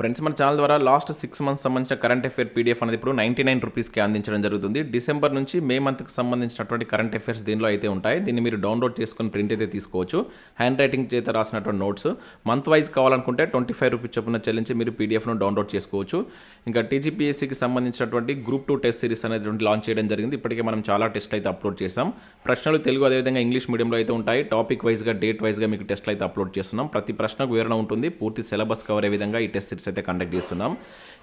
Friends మన channel ద్వారా last six months సంబంధించిన కరెంట్ అఫేర్ పీడిఎఫ్ అనేది ఇప్పుడు నైంటీ నైన్ రూపీస్కి అందించడం జరుగుతుంది. డిసెంబర్ నుంచి మే మంత్కి సంబంధించినటువంటి కరెంట్ అఫేర్స్ దీనిలో అయితే ఉంటాయి. దీన్ని మీరు డౌన్లోడ్ చేసుకొని ప్రింట్ అయితే తీసుకోవచ్చు. హ్యాండ్ రైటింగ్ చేత రాసినటువంటి నోట్స్. మంత్ వైజ్ కావాలనుకుంటే ట్వంటీ ఫైవ్ రూపీస్ చొప్పున చెల్లించి మీరు పీడిఎఫ్ను డౌన్లోడ్ చేసుకోవచ్చు. ఇంకా టీజీపీఎస్సీకి సంబంధించినటువంటి గ్రూప్ టూ టెస్ట్ సిరీస్ అనేటువంటి లాంచ్ చేయడం జరిగింది. ఇప్పటికే మనం చాలా టెస్ట్ అయితే అప్లోడ్ చేసాం ప్రశ్నలు తెలుగు అదేవిధంగా ఇంగ్లీష్ మీడియంలో అయితే ఉంటాయి. టాపిక్ వైజ్గా డేట్ వైజ్గా మీకు టెస్ట్లు అయితే అప్లోడ్ చేస్తున్నాం. ప్రతి ప్రశ్నకు వివరణ ఉంటుంది. పూర్తి సిలబస్ కవర్ అయ్యే విధంగా ఈ టెస్ట్ సిరీస్ అయితే కండక్ట్ చేస్తున్నాం.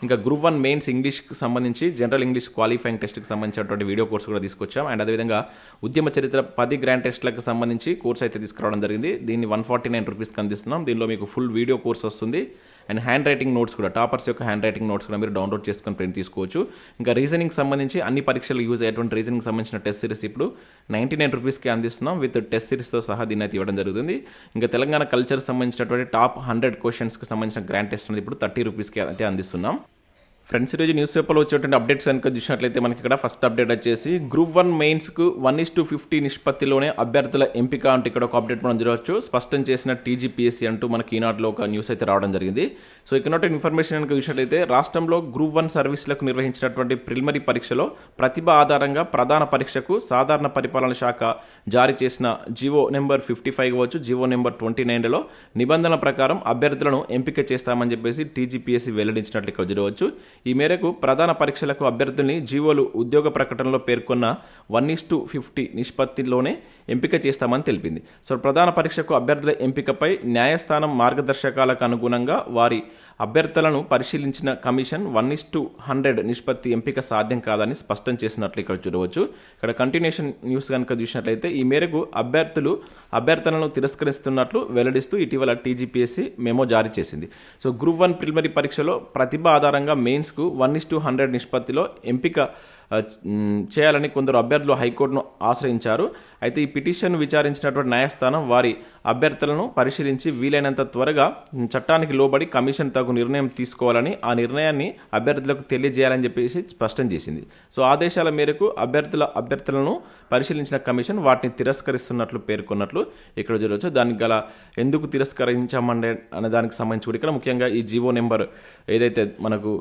ఇంకా గ్రూప్ వన్ మెయిన్స్ ఇంగ్లీష్కి సంబంధించి జనరల్ ఇంగ్లీష్ క్వాలిఫైయింగ్ టెస్ట్కి సంబంధించినటువంటి వీడియో కోర్స్ కూడా తీసుకొచ్చాం. అండ్ అదేవిధంగా ఉద్యమ చరిత్ర పది గ్రాండ్ టెస్ట్లకు సంబంధించి కోర్స్ అయితే తీసుకురావడం జరిగింది. దీన్ని వన్ ఫార్టీ నైన్ రూపీస్కి అందిస్తున్నాం. దీనిలో మీకు ఫుల్ వీడియో కోర్స్ వస్తుంది. అండ్ హ్యాండ్ రైటింగ్ నోట్స్ కూడా టాపర్స్ యొక్క హ్యాండ్ రైటింగ్ నోట్స్ కూడా మీరు డౌన్లోడ్ చేసుకొని ప్రింట్ తీసుకోవచ్చు. ఇంకా రీజనింగ్ సంబంధించి అన్ని పరీక్షలు యూజ్ అయ్యేటువంటి రీజనింగ్ సంబంధించిన టెస్ట్ సిరీస్ ఇప్పుడు నైంటీ నైన్ రూపీస్కి అందిస్తున్నాం. విత్ టెస్ట్ సిరీస్తో సహా దీన్ని అయితే ఇవ్వడం జరుగుతుంది. ఇంకా తెలంగాణ కల్చర్ సంబంధించినటువంటి టాప్ హండ్రెడ్ క్వశ్చన్స్కి సంబంధించిన గ్రాండ్ టెస్ట్ అనేది ఇప్పుడు థర్టీ రూపీస్కి అయితే అందిస్తున్నాం. ఫ్రెండ్స్ ఈరోజు న్యూస్ పేపర్లో వచ్చేటువంటి అప్డేట్స్ కనుక చూసినట్లయితే మనకి ఇక్కడ ఫస్ట్ అప్డేట్ వచ్చేసి గ్రూప్ వన్ మెయిన్స్కు వన్ ఇస్ టు ఫిఫ్టీ నిష్పత్తిలోనే అభ్యర్థుల ఎంపిక అంటే ఇక్కడ ఒక అప్డేట్ మనం చూడవచ్చు. స్పష్టం చేసిన టీజీపీఎస్సీ అంటూ మనకి ఈనాటిలో ఒక న్యూస్ అయితే రావడం జరిగింది. సో ఇక్కడ ఇన్ఫర్మేషన్ కనుక చూసినట్లయితే రాష్ట్రంలో గ్రూప్ వన్ సర్వీసులకు నిర్వహించినటువంటి ప్రిలిమరీ పరీక్షలో ప్రతిభ ఆధారంగా ప్రధాన పరీక్షకు సాధారణ పరిపాలన శాఖ జారీ చేసిన జీవో నెంబర్ ఫిఫ్టీ ఫైవ్ కావచ్చు జీవో నెంబర్ ట్వంటీ నైన్లో నిబంధనల ప్రకారం అభ్యర్థులను ఎంపిక చేస్తామని చెప్పేసి టీజీపీఎస్సీ వెల్లడించినట్లు ఇక్కడ చూడవచ్చు. ఈ మేరకు ప్రధాన పరీక్షలకు అభ్యర్థుల్ని జీవోలు ఉద్యోగ ప్రకటనలో పేర్కొన్న వన్ ఈస్ టు ఫిఫ్టీ నిష్పత్తిలోనే ఎంపిక చేస్తామని తెలిపింది. సో ప్రధాన పరీక్షకు అభ్యర్థుల ఎంపికపై న్యాయస్థానం మార్గదర్శకాలకు అనుగుణంగా వారి అభ్యర్థులను పరిశీలించిన commission one is to hundred నిష్పత్తి ఎంపిక సాధ్యం కాదని స్పష్టం చేసినట్లు ఇక్కడ చూడవచ్చు. ఇక్కడ కంటిన్యూషన్ న్యూస్ కనుక చూసినట్లయితే ఈ మేరకు అభ్యర్థులు అభ్యర్థనలను తిరస్కరిస్తున్నట్లు వెల్లడిస్తూ ఇటీవల టీజీపీఎస్సీ మెమో జారీ చేసింది. సో గ్రూప్ వన్ ప్రిలిమరీ పరీక్షలో ప్రతిభ ఆధారంగా మెయిన్స్కు వన్ ఇస్ టు హండ్రెడ్ నిష్పత్తిలో ఎంపిక చేయాలని కొందరు అభ్యర్థులు హైకోర్టును ఆశ్రయించారు. అయితే ఈ పిటిషన్ విచారించినటువంటి న్యాయస్థానం వారి అభ్యర్థులను పరిశీలించి వీలైనంత త్వరగా చట్టానికి లోబడి కమిషన్ తగు నిర్ణయం తీసుకోవాలని ఆ నిర్ణయాన్ని అభ్యర్థులకు తెలియజేయాలని చెప్పేసి స్పష్టం చేసింది. సో ఆదేశాల మేరకు అభ్యర్థుల అభ్యర్థులను పరిశీలించిన కమిషన్ వాటిని తిరస్కరిస్తున్నట్లు పేర్కొన్నట్లు ఇక్కడ చూడవచ్చు దానికి గల ఎందుకు తిరస్కరించామండే అనే దానికి సంబంధించి కూడా ఇక్కడ ముఖ్యంగా ఈ జీవో నెంబర్ ఏదైతే మనకు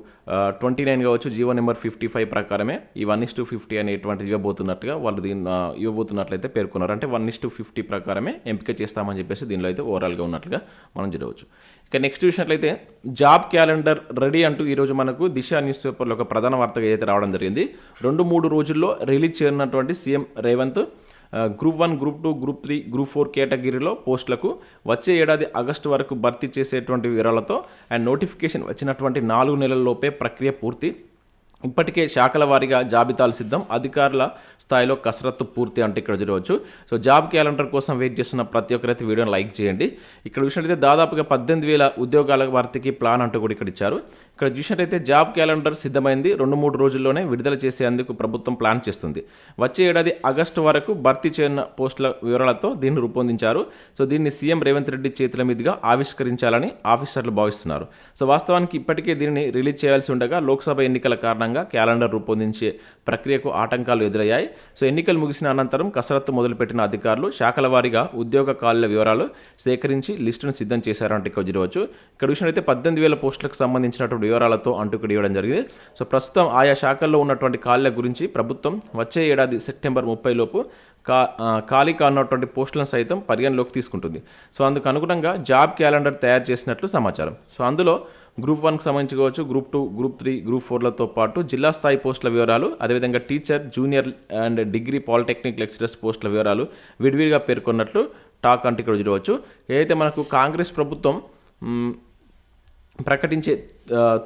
ట్వంటీ నైన్ కావచ్చు జీవో నెంబర్ ఫిఫ్టీ ఫైవ్ ప్రకారమే ఈ వన్ ఇస్ టు ఫిఫ్టీ అనేటువంటిది ఇవ్వబోతున్నట్టుగా వాళ్ళు దీన్ని ఇవ్వబోతున్నట్లయితే పేర్కొన్నారు. అంటే వన్ ఇస్ టు ఫిఫ్టీ ప్రకారమే ఎంపిక చేస్తామని చెప్పేసి దీనిలో అయితే ఓవరాల్గా ఉన్నట్లుగా మనం చూడవచ్చు. ఇక నెక్స్ట్ చూసినట్లయితే జాబ్ క్యాలెండర్ రెడీ అంటూ ఈరోజు మనకు దిశ న్యూస్ పేపర్లో ఒక ప్రధాన వార్తగా ఏదైతే రావడం జరిగింది రెండు మూడు రోజుల్లో release చేయనున్నటువంటి CM Revanth group one group two group three group four కేటగిరీలో పోస్టులకు వచ్చే ఏడాది ఆగస్టు వరకు భర్తీ చేసేటువంటి వివరాలతో అండ్ నోటిఫికేషన్ వచ్చినటువంటి నాలుగు నెలల్లోపే ప్రక్రియ పూర్తి. ఇప్పటికే శాఖల వారీగా జాబితాలు సిద్ధం. అధికారుల స్థాయిలో కసరత్తు పూర్తి అంటే ఇక్కడ చూడవచ్చు సో జాబ్ క్యాలెండర్ కోసం వెయిట్ చేస్తున్న ప్రతి ఒక్కరైతే వీడియోని లైక్ చేయండి. ఇక్కడ చూసినట్లయితే దాదాపుగా పద్దెనిమిది వేల ఉద్యోగాల వారికి ప్లాన్ అంటూ కూడా ఇక్కడ ఇచ్చారు. ఇక్కడ చూసినట్టయితే జాబ్ క్యాలెండర్ సిద్ధమైంది. రెండు మూడు రోజుల్లోనే విడుదల చేసేందుకు ప్రభుత్వం ప్లాన్ చేస్తుంది. వచ్చే ఏడాది ఆగస్టు వరకు భర్తీ చేయన పోస్టుల వివరాలతో దీన్ని రూపొందించారు. సో దీన్ని సీఎం రేవంత్ రెడ్డి చేతుల మీదుగా ఆవిష్కరించాలని ఆఫీసర్లు భావిస్తున్నారు. సో వాస్తవానికి ఇప్పటికే దీనిని రిలీజ్ చేయాల్సి ఉండగా లోక్సభ ఎన్నికల కారణంగా క్యాలెండర్ రూపొందించే ప్రక్రియకు ఆటంకాలు ఎదురయ్యాయి. సో ఎన్నికలు ముగిసిన అనంతరం కసరత్తు మొదలుపెట్టిన అధికారులు శాఖల వారీగా ఉద్యోగ ఖాళీల వివరాలు సేకరించి లిస్టును సిద్ధం చేశారంటే ఇక్కడ చూడవచ్చు ఇక్కడ చూసినట్లయితే పద్దెనిమిది వేల పోస్టులకు సంబంధించినటువంటి వివరాలతో అంటూ ఇవ్వడం జరిగింది. సో ప్రస్తుతం ఆయా శాఖల్లో ఉన్నటువంటి ఖాళీల గురించి ప్రభుత్వం వచ్చే ఏడాది సెప్టెంబర్ ముప్పై లోపు కా ఖాళీ కానున్నటువంటి పోస్టులను సైతం పరిగణలోకి తీసుకుంటుంది. సో అందుకు అనుగుణంగా జాబ్ క్యాలెండర్ తయారు చేసినట్లు సమాచారం. సో అందులో గ్రూప్ వన్కి సంబంధించి కావచ్చు group two group three group ఫోర్లతో పాటు జిల్లా స్థాయి పోస్టుల వివరాలు అదేవిధంగా teacher junior and degree polytechnic lecturers పోస్టుల వివరాలు విడివిడిగా పేర్కొన్నట్లు టాక్ అంటే ఇక్కడ చూడవచ్చు. ఏదైతే మనకు కాంగ్రెస్ ప్రభుత్వం ప్రకటించే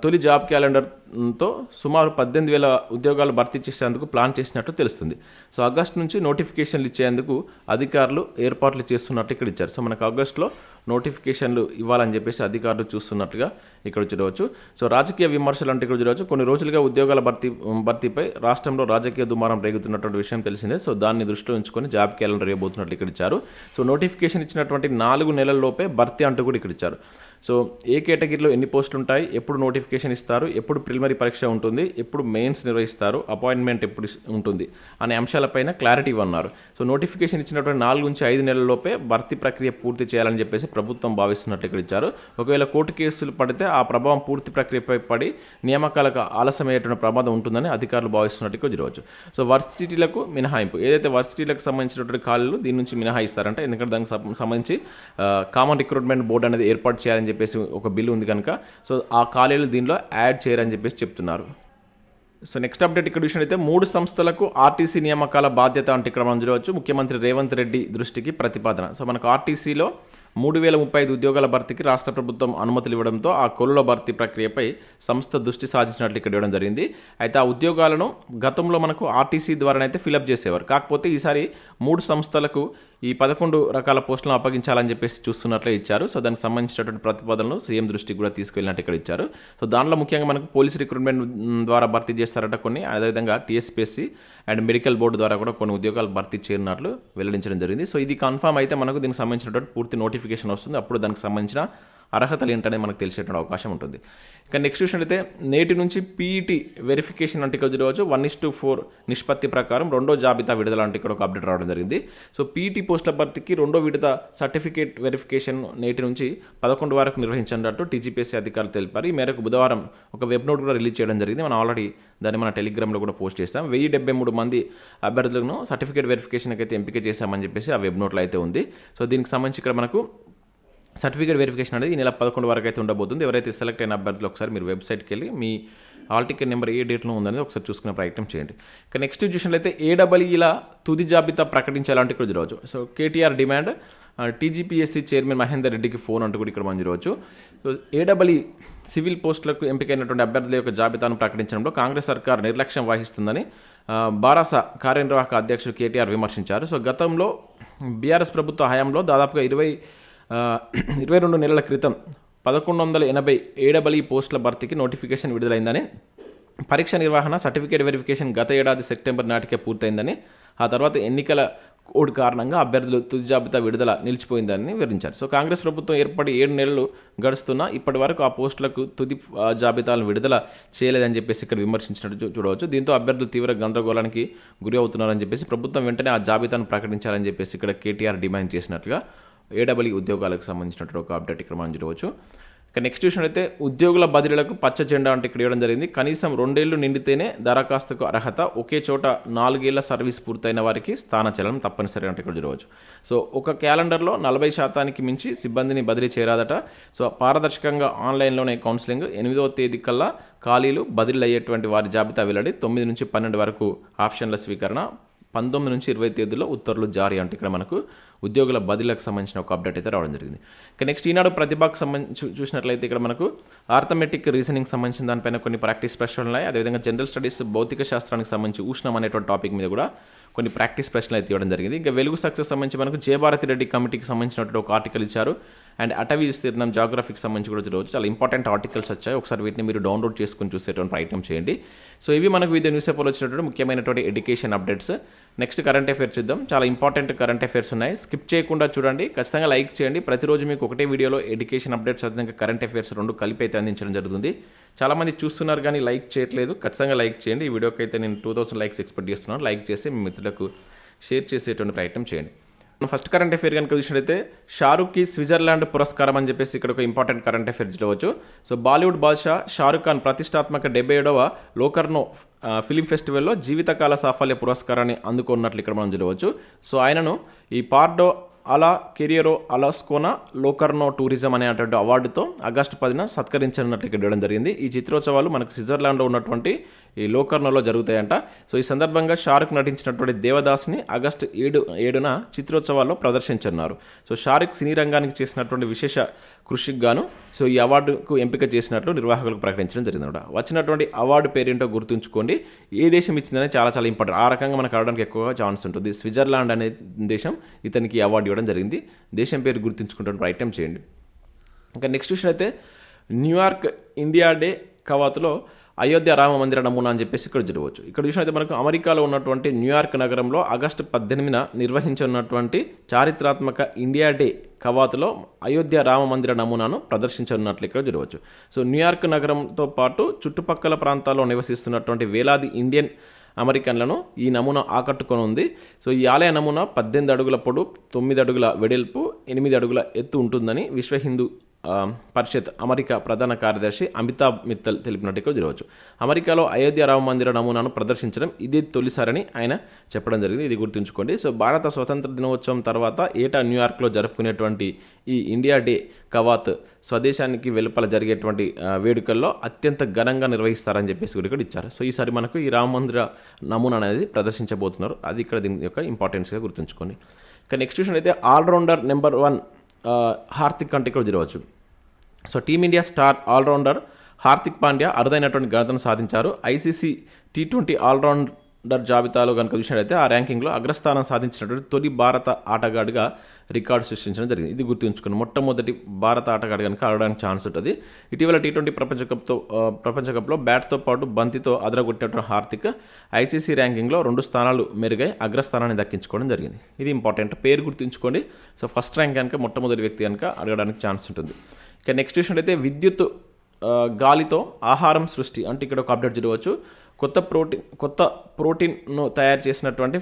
తొలి జాబ్ క్యాలెండర్తో సుమారు పద్దెనిమిది వేల ఉద్యోగాలు భర్తీ చేసేందుకు ప్లాన్ చేసినట్లు తెలుస్తుంది. సో ఆగస్టు నుంచి నోటిఫికేషన్లు ఇచ్చేందుకు అధికారులు ఏర్పాట్లు చేస్తున్నట్టు ఇక్కడ ఇచ్చారు. సో మనకు ఆగస్టులో నోటిఫికేషన్లు ఇవ్వాలని చెప్పేసి అధికారులు చూస్తున్నట్టుగా ఇక్కడ చూడవచ్చు. సో రాజకీయ విమర్శలు అంటే ఇక్కడ చూడవచ్చు. కొన్ని రోజులుగా ఉద్యోగాల భర్తీ భర్తీపై రాష్ట్రంలో రాజకీయ దుమారం రేగుతున్నటువంటి విషయం తెలిసిందే. సో దాన్ని దృష్టిలో ఉంచుకొని జాబ్ క్యాలెండర్ వేయబోతున్నట్లు ఇక్కడ ఇచ్చారు. సో నోటిఫికేషన్ ఇచ్చినటువంటి నాలుగు నెలల లోపే భర్తీ అంటూ కూడా ఇక్కడ ఇచ్చారు. సో ఏ కేటగిరీలో ఎన్ని పోస్టులు ఉంటాయి ఎప్పుడు నోటిఫికేషన్ ఇస్తారు ఎప్పుడు ప్రిలిమరీ పరీక్ష ఉంటుంది ఎప్పుడు మెయిన్స్ నిర్వహిస్తారు అపాయింట్మెంట్ ఎప్పుడు ఉంటుంది అనే అంశాలపైన క్లారిటీ ఇవ్వన్నారు సో నోటిఫికేషన్ ఇచ్చినటువంటి నాలుగు నుంచి ఐదు నెలల లోపే భర్తీ ప్రక్రియ పూర్తి చేయాలని చెప్పేసి ప్రభుత్వం భావిస్తున్నట్లు ఇక్కడ ఇచ్చారు. ఒకవేళ కోర్టు కేసులు పడితే ఆ ప్రభావం పూర్తి ప్రక్రియపై పడి నియామకాలకు ఆలస్యమయ్యేటువంటి ప్రమాదం ఉంటుందని అధికారులు భావిస్తున్నట్టు ఇక్కడ చూడవచ్చు సో వర్సిటీలకు మినహాయింపు ఏదైతే వర్సిటీలకు సంబంధించినటువంటి ఖాళీలు దీని నుంచి మినహాయిస్తారంటే. ఎందుకంటే దానికి సంబంధించి కామన్ రిక్రూట్మెంట్ బోర్డు అనేది ఏర్పాటు చేయాలని చెప్పేసి ఒక బిల్ ఉంది కనుక సో ఆ ఖాళీలు దీనిలో యాడ్ చేయరని చెప్పేసి చెప్తున్నారు. సో నెక్స్ట్ అప్డేట్ ఇక్కడ విషయం అయితే మూడు సంస్థలకు ఆర్టీసీ నియామకాల బాధ్యత అంటే ఇక్కడ మనం చూడవచ్చు. ముఖ్యమంత్రి రేవంత్ రెడ్డి దృష్టికి ప్రతిపాదన. సో మనకు ఆర్టీసీలో మూడు వేల ముప్పై ఐదు ఉద్యోగాల భర్తీకి రాష్ట్ర ప్రభుత్వం అనుమతులు ఇవ్వడంతో ఆ కొలుల భర్తీ ప్రక్రియపై సంస్థ దృష్టి సాధించినట్లు ఇక్కడ ఇవ్వడం జరిగింది. అయితే ఆ ఉద్యోగాలను గతంలో మనకు ఆర్టీసీ ద్వారానైతే ఫిలప్ చేసేవారు. కాకపోతే ఈసారి మూడు సంస్థలకు ఈ పదకొండు రకాల పోస్టులను అప్పగించాలని చెప్పేసి చూస్తున్నట్లే ఇచ్చారు. సో దానికి సంబంధించినటువంటి ప్రతిపాదనలు సీఎం దృష్టికి కూడా తీసుకెళ్ళినట్టు ఇక్కడ ఇచ్చారు. సో దానిలో ముఖ్యంగా మనకు పోలీస్ రిక్రూట్మెంట్ ద్వారా భర్తీ చేస్తారట కొన్ని. అదేవిధంగా టీఎస్పీఎస్సీ అండ్ మెడికల్ బోర్డు ద్వారా కూడా కొన్ని ఉద్యోగాలు భర్తీ చేరినట్లు వెల్లడించడం జరిగింది. సో ఇది కన్ఫామ్ అయితే మనకు దీనికి సంబంధించినటువంటి పూర్తి నోటిఫికేషన్ వస్తుంది. అప్పుడు దానికి సంబంధించిన అర్హతలు ఏంటనేది మనకు తెలిసేటువంటి అవకాశం ఉంటుంది. ఇక నెక్స్ట్ చూసినట్లయితే అయితే నేటి నుంచి పీఈటీ వెరిఫికేషన్ అంటే ఇక్కడ చూడవచ్చు. వన్ ఇస్ టు ఫోర్ నిష్పత్తి ప్రకారం రెండో జాబితా విడుదల అంటే ఇక్కడ ఒక అప్డేట్ రావడం జరిగింది. సో పీఈటీ పోస్టుల భర్తీకి రెండో విడత సర్టిఫికేట్ వెరిఫికేషన్ నేటి నుంచి పదకొండు వరకు నిర్వహించినట్టు టీజీపీఎస్సీ అధికారులు తెలిపారు. ఈ మేరకు బుధవారం ఒక వెబ్ నోట్ కూడా రిలీజ్ చేయడం జరిగింది. మనం ఆల్రెడీ దాన్ని మన టెలిగ్రామ్లో కూడా పోస్ట్ చేస్తాం వెయ్యి డెబ్బై మూడు మంది అభ్యర్థులను సర్టిఫికేట్ వెరిఫికేషన్కి అయితే ఎంపిక చేశామని చెప్పేసి ఆ వెబ్ నోట్లో అయితే ఉంది. సో దీనికి సంబంధించి ఇక్కడ మనకు సర్టిఫికేట్ వెరిఫికేషన్ అనేది ఈ నెల పదకొండు వరకు అయితే ఉండబోతుంది. ఎవరైతే సెలెక్ట్ అయిన అభ్యర్థులు ఒకసారి మీరు వెబ్సైట్కి వెళ్ళి మీ ఆల్ టికెట్ నెంబర్ ఏ డేట్లో ఉందనేది ఒకసారి చూసుకునే ప్రయత్నం చేయండి. ఇక నెక్స్ట్ చూసినట్లయితే ఏడబ్ల్యూఈలా తుది జాబితా ప్రకటించాలంటే ఇక్కడ చూడవచ్చు. So KTR demand TGPSC chairman Mahender రెడ్డికి ఫోన్ అంటూ కూడా ఇక్కడ మనం చూడవచ్చు. సో ఏడబ్ల్యూ సివిల్ పోస్టులకు ఎంపికైనటువంటి అభ్యర్థుల యొక్క జాబితాను ప్రకటించడంలో కాంగ్రెస్ సర్కార్ నిర్లక్ష్యం వహిస్తుందని బారాస కార్యనిర్వాహక అధ్యక్షుడు కేటీఆర్ విమర్శించారు. సో గతంలో బీఆర్ఎస్ ప్రభుత్వ హయాంలో దాదాపుగా ఇరవై ఇరవై రెండు నెలల క్రితం పదకొండు వందల ఎనభై ఏడబలి పోస్టుల భర్తీకి నోటిఫికేషన్ విడుదలైందని పరీక్ష నిర్వహణ సర్టిఫికేట్ వెరిఫికేషన్ గత ఏడాది సెప్టెంబర్ నాటికే పూర్తయిందని ఆ తర్వాత ఎన్నికల కోడ్ కారణంగా అభ్యర్థులు తుది జాబితా విడుదల నిలిచిపోయిందని వివరించారు. సో కాంగ్రెస్ ప్రభుత్వం ఏర్పడి ఏడు నెలలు గడుస్తున్నా ఇప్పటి వరకు ఆ పోస్టులకు తుది జాబితాలను విడుదల చేయలేదని చెప్పేసి ఇక్కడ విమర్శించినట్టు చూడవచ్చు. దీంతో అభ్యర్థులు తీవ్ర గందరగోళానికి గురి అవుతున్నారని చెప్పేసి ప్రభుత్వం వెంటనే ఆ జాబితాను ప్రకటించాలని చెప్పేసి ఇక్కడ కేటీఆర్ డిమాండ్ చేసినట్లుగా ఏడబ్ల్యూ ఉద్యోగాలకు సంబంధించినటువంటి ఒక అప్డేట్ ఇక్కడ మనం చూడవచ్చు. ఇక నెక్స్ట్ విషయం అయితే ఉద్యోగుల బదిలీలకు పచ్చ జెండా అంటే ఇక్కడ ఇవ్వడం జరిగింది. కనీసం రెండేళ్ళు నిండితేనే దరఖాస్తుకు అర్హత ఒకే చోట నాలుగేళ్ళ సర్వీస్ పూర్తయిన వారికి స్థానచలనం తప్పనిసరి అంటే ఇక్కడ చూడవచ్చు. సో ఒక క్యాలెండర్లో నలభై శాతానికి మించి సిబ్బందిని బదిలీ చేయరాదట సో పారదర్శకంగా ఆన్లైన్లోనే కౌన్సిలింగ్. ఎనిమిదవ తేదీ కల్లా ఖాళీలు బదిలీ అయ్యేటువంటి వారి జాబితా వెల్లడి తొమ్మిది నుంచి పన్నెండు వరకు ఆప్షన్ల స్వీకరణ పంతొమ్మిది నుంచి ఇరవై తేదీలో ఉత్తర్వులు జారీ అంటే ఇక్కడ మనకు ఉద్యోగుల బదిలీలకు సంబంధించిన ఒక అప్డేట్ అయితే రావడం జరిగింది. ఇక నెక్స్ట్ ఈనాడు ప్రతిభకు సంబంధించి చూసినట్లయితే ఇక్కడ మనకు ఆర్థమెటిక్ రీజనింగ్ సంబంధించిన దానిపైన కొన్ని ప్రాక్టీస్ ప్రశ్నలు ఉన్నాయి. అదేవిధంగా జనరల్ స్టడీస్ భౌతిక శాస్త్రానికి సంబంధించి ఉష్ణం అనేటువంటి టాపిక్ మీద కూడా కొన్ని ప్రాక్టీస్ ప్రశ్నలు అయితే ఇవ్వడం జరిగింది. ఇంకా వెలుగు సక్సెస్ సంబంధించి మనకు జయభారతి రెడ్డి కమిటీకి సంబంధించినటువంటి ఒక ఆర్టికల్ ఇచ్చారు. అండ్ అటవీ విస్తీర్ణం జాగ్రఫీకి సంబంధించి కూడా చూడవచ్చు చాలా ఇంపార్టెంట్ ఆర్టికల్స్ వచ్చాయి. ఒకసారి వీటిని మీరు డౌన్లోడ్ చేసుకుని చూసేటువంటి ప్రయత్నం చేయండి. సో ఇవి మనకు వివిధ న్యూస్ పేపర్లో వచ్చినటువంటి ముఖ్యమైనటువంటి education updates next current affairs చూద్దాం. చాలా ఇంపార్టెంట్ కరెంట్ అఫేర్స్ ఉన్నాయి. స్కిప్ చేయకుండా చూడండి. ఖచ్చితంగా లైక్ చేయండి. ప్రతిరోజు మీకు ఒకటే వీడియోలో ఎడ్యుకేషన్ అప్డేట్స్ అదేవిధంగా కరెంట్ అఫేర్స్ రెండు కలిపి అయితే అందించడం జరుగుతుంది. చాలామంది చూస్తున్నారు కానీ లైక్ చేయట్లేదు. ఖచ్చితంగా లైక్ చేయండి. ఈ వీడియోకి అయితే నేను టూ థౌసండ్ లైక్స్ ఎక్స్పెక్ట్ చేస్తున్నాను. లైక్ చేసి మీ మిత్రులకు షేర్ చేసేటువంటి ప్రయత్నం చేయండి. ఫస్ట్ కరెంట్ అఫేర్ కనుక చూసినట్లయితే షారుఖ్కి స్విట్జర్లాండ్ పురస్కారం అని చెప్పేసి ఇక్కడ ఒక ఇంపార్టెంట్ కరెంట్ అఫేర్ చూడవచ్చు సో బాలీవుడ్ బాద్షా షారుఖ్ ఖాన్ ప్రతిష్టాత్మక డెబ్బై ఏడవ లోకర్నో ఫిలిం ఫెస్టివల్లో జీవితకాల సాఫల్య పురస్కారాన్ని అందుకున్నట్లు ఇక్కడ మనం చూడవచ్చు. సో ఆయనను ఈ పార్డో అలా కెరియరో అలాస్కోనా లోకర్నో టూరిజం అనేటువంటి అవార్డుతో ఆగస్టు పదిన సత్కరించినట్టు ఇక్కడ ఇవ్వడం జరిగింది. ఈ చిత్రోత్సవాలు మనకు స్విట్జర్లాండ్లో ఉన్నటువంటి ఈ లోకర్నోలో జరుగుతాయంట. సో ఈ సందర్భంగా షారుఖ్ నటించినటువంటి దేవదాస్ని ఆగస్టు ఏడు ఏడున చిత్రోత్సవాల్లో ప్రదర్శించనున్నారు. సో షారుఖ్ సినీ రంగానికి చేసినటువంటి విశేష కృషికి గాను సో ఈ అవార్డుకు ఎంపిక చేసినట్లు నిర్వాహకులకు ప్రకటించడం జరిగిందన్నమాట వచ్చినటువంటి అవార్డు పేరేంటో గుర్తుంచుకోండి. ఏ దేశం ఇచ్చిందనే చాలా చాలా ఇంపార్టెంట్. ఆ రకంగా మనకు అడగడానికి ఎక్కువగా ఛాన్స్ ఉంటుంది. స్విట్జర్లాండ్ అనే దేశం ఇతనికి అవార్డు ఇవ్వడం జరిగింది. దేశం పేరు గుర్తుంచుకుంటే ప్రయత్నం చేయండి. ఇంకా నెక్స్ట్ విషయం అయితే న్యూయార్క్ ఇండియా డే కవాతులో అయోధ్య రామ మందిర నమూనా అని చెప్పేసి ఇక్కడ చూడవచ్చు. ఇక్కడ చూసినైతే మనకు అమెరికాలో ఉన్నటువంటి న్యూయార్క్ నగరంలో ఆగస్టు పద్దెనిమిదిన నిర్వహించనున్నటువంటి చారిత్రాత్మక ఇండియా డే కవాతులో అయోధ్య రామ మందిర నమూనాను ప్రదర్శించనున్నట్లు ఇక్కడ చూడవచ్చు. సో న్యూయార్క్ నగరంతో పాటు చుట్టుపక్కల ప్రాంతాల్లో నివసిస్తున్నటువంటి వేలాది ఇండియన్ అమెరికన్లను ఈ నమూనా ఆకట్టుకొని ఉంది సో ఈ ఆలయ నమూనా పద్దెనిమిది అడుగుల పొడు తొమ్మిది అడుగుల వెడల్పు ఎనిమిది అడుగుల ఎత్తు ఉంటుందని విశ్వ హిందూ పరిషత్ అమెరికా ప్రధాన కార్యదర్శి అమితాబ్ మిత్తల్ తెలిపినట్టుగా జరగవచ్చు అమెరికాలో అయోధ్య రామ మందిర నమూనాను ప్రదర్శించడం ఇదే తొలిసారని ఆయన చెప్పడం జరిగింది. ఇది గుర్తుంచుకోండి. సో భారత స్వతంత్ర దినోత్సవం తర్వాత ఏటా న్యూయార్క్లో జరుపుకునేటువంటి ఈ ఇండియా డే కవాత్ స్వదేశానికి వెలుపల జరిగేటువంటి వేడుకల్లో అత్యంత ఘనంగా నిర్వహిస్తారని చెప్పేసి కూడా ఇక్కడ ఇచ్చారు. సో ఈసారి మనకు ఈ రామ మందిర నమూనా అనేది ప్రదర్శించబోతున్నారు. అది ఇక్కడ దీని యొక్క ఇంపార్టెన్స్గా గుర్తుంచుకోండి. ఇక నెక్స్ట్ విషయం అయితే ఆల్రౌండర్ నెంబర్ వన్ హార్దిక్ కంటే కూడా జరగవచ్చు so Team India star allrounder Hardik Pandya అరుదైనటువంటి ఘనతను సాధించారు. ICC T twenty allround allrounder జాబితాలో కనుక చూసినట్లయితే ఆ ర్యాంకింగ్లో అగ్రస్థానం సాధించినటువంటి తొలి భారత ఆటగాడిగా రికార్డు సృష్టించడం జరిగింది. ఇది గుర్తుంచుకుని మొట్టమొదటి భారత ఆటగాడి కనుక ఆడడానికి ఛాన్స్ ఉంటుంది. ఇటీవల టీ ట్వంటీ ప్రపంచ కప్తో ప్రపంచ కప్లో బ్యాట్తో పాటు బంతితో అదరగొట్టినటువంటి హార్దిక్ ఐసీసీ ర్యాంకింగ్లో రెండు స్థానాలు మెరుగై అగ్రస్థానాన్ని దక్కించుకోవడం జరిగింది. ఇది ఇంపార్టెంట్ పేరు గుర్తుంచుకోండి. సో ఫస్ట్ ర్యాంక్ కనుక మొట్టమొదటి వ్యక్తి కనుక అడగడానికి ఛాన్స్ ఉంటుంది. ఇక నెక్స్ట్ విషయం అయితే విద్యుత్ గాలితో ఆహారం సృష్టి అంటే ఇక్కడ ఒక అప్డేట్ జరగవచ్చు కొత్త ప్రోటీన్ కొత్త ప్రోటీన్ను తయారు చేసినటువంటి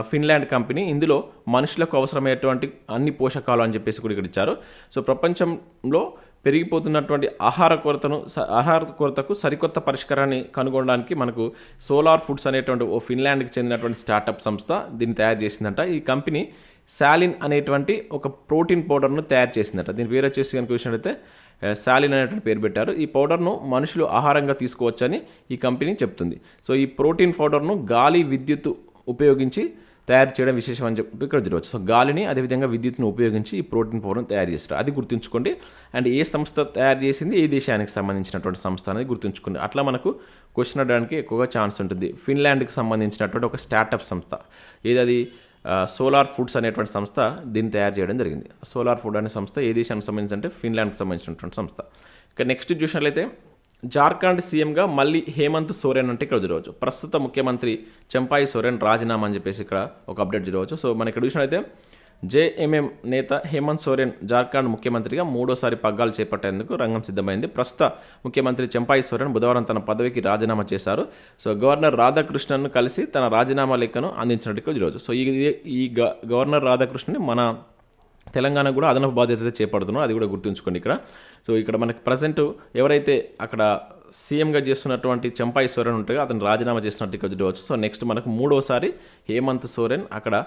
ఫిన్లాండ్ కంపెనీ ఇందులో మనుషులకు అవసరమైనటువంటి అన్ని పోషకాలు అని చెప్పేసి కూడా ఇక్కడ ఇచ్చారు. సో ప్రపంచంలో పెరిగిపోతున్నటువంటి ఆహార కొరతను స- ఆహార కొరతకు సరికొత్త పరిష్కారాన్ని కనుగొనడానికి మనకు సోలార్ ఫుడ్స్ అనేటువంటి ఓ ఫిన్లాండ్కి చెందినటువంటి స్టార్టప్ సంస్థ దీన్ని తయారు చేసిందంట. ఈ కంపెనీ శాలిన్ అనేటువంటి ఒక ప్రోటీన్ పౌడర్ను తయారు చేసిందట. దీని పేరు వచ్చేసి కనుక చూసినట్లయితే శాలిన్ అనేటువంటి పేరు పెట్టారు. ఈ పౌడర్ను మనుషులు ఆహారంగా తీసుకోవచ్చని ఈ కంపెనీ చెప్తుంది. సో ఈ ప్రోటీన్ పౌడర్ను గాలి విద్యుత్ ఉపయోగించి తయారు చేయడం విశేషం అని చెప్పి ఇక్కడ చూడవచ్చు. సో గాలిని అదేవిధంగా విద్యుత్ను ఉపయోగించి ఈ ప్రోటీన్ పౌడర్ను తయారు చేస్తారు. అది గుర్తుంచుకోండి. అండ్ ఏ సంస్థ తయారు చేసింది? ఏ దేశానికి సంబంధించినటువంటి సంస్థ అనేది గుర్తుంచుకోండి. అట్లా మనకు క్వశ్చన్ అడడానికి ఎక్కువగా ఛాన్స్ ఉంటుంది. ఫిన్లాండ్కి సంబంధించినటువంటి ఒక స్టార్టప్ సంస్థ. ఏది అది? సోలార్ ఫుడ్స్ అనేటువంటి సంస్థ దీన్ని తయారు చేయడం జరిగింది. సోలార్ ఫుడ్ అనే సంస్థ ఏ దేశానికి సంబంధించి అంటే ఫిన్లాండ్కి సంబంధించినటువంటి సంస్థ. ఇక నెక్స్ట్ చూసినట్లయితే జార్ఖండ్ సీఎంగా మళ్ళీ హేమంత్ సోరెన్ అంటే ఇక్కడ చూడవచ్చు ప్రస్తుత ముఖ్యమంత్రి చెంపాయి సోరెన్ రాజీనామా అని చెప్పేసి ఇక్కడ ఒక అప్డేట్ చూడవచ్చు సో మన ఇక్కడ చూసినట్లయితే జేఎంఎం నేత హేమంత్ సోరెన్ జార్ఖండ్ ముఖ్యమంత్రిగా మూడోసారి పగ్గాలు చేపట్టేందుకు రంగం సిద్ధమైంది. ప్రస్తుత ముఖ్యమంత్రి చెంపాయి సోరెన్ బుధవారం తన పదవికి రాజీనామా చేశారు. సో గవర్నర్ రాధాకృష్ణన్ను కలిసి తన రాజీనామా లెక్కను అందించినట్టు ఈరోజు. సో ఈ ఈ గ- గవర్నర్ రాధాకృష్ణని మన తెలంగాణ కూడా అదనపు బాధ్యత చేపడుతున్నాం అది కూడా గుర్తుంచుకోండి ఇక్కడ. సో ఇక్కడ మనకి ప్రజెంట్ ఎవరైతే అక్కడ సీఎంగా చేస్తున్నటువంటి చంపాయి సోరెన్ ఉంటాయో అతను రాజీనామా చేసినట్టు చూడవచ్చు. సో నెక్స్ట్ మనకు మూడోసారి హేమంత్ సోరెన్ అక్కడ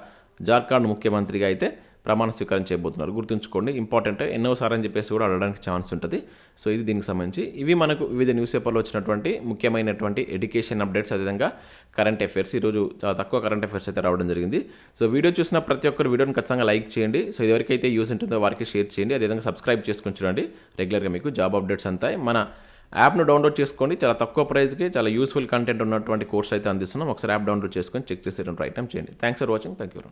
జార్ఖండ్ ముఖ్యమంత్రిగా అయితే ప్రమాణ స్వీకారం చేయబోతున్నారు. గుర్తుంచుకోండి ఇంపార్టెంట్ ఎన్నోసారి అని చెప్పేసి కూడా అడగడానికి ఛాన్స్ ఉంటుంది. సో ఇది దీనికి సంబంధించి. ఇవి మనకు వివిధ న్యూస్ పేపర్లో వచ్చినటువంటి ముఖ్యమైనటువంటి ఎడ్యుకేషన్ అప్డేట్స్ అదేవిధంగా కరెంట్ అఫైర్స్ ఈరోజు చాలా తక్కువ కరెంట్ అఫైర్స్ అయితే రావడం జరిగింది. సో వీడియో చూసిన ప్రతి ఒక్కరు వీడియోని ఖచ్చితంగా లైక్ చేయండి. సో ఎవరికైతే యూస్ ఉంటుందో వారికి షేర్ చేయండి. అదేవిధంగా సబ్స్క్రైబ్ చేసుకొని చూడండి. రెగ్యులర్గా మీకు జాబ్ అప్డేట్స్ అంతా మన యాప్ను డౌన్లోడ్ చేసుకోండి. చాలా తక్కువ ప్రైస్కి చాలా యూస్ఫుల్ కంటెంట్ ఉన్నటువంటి కోర్స్ అయితే అందిస్తున్నాం. ఒకసారి యాప్ డౌన్లోడ్ చేసుకొని చెక్ చేసేటువంటి ప్రయత్నం చేయండి. Thanks for watching thank you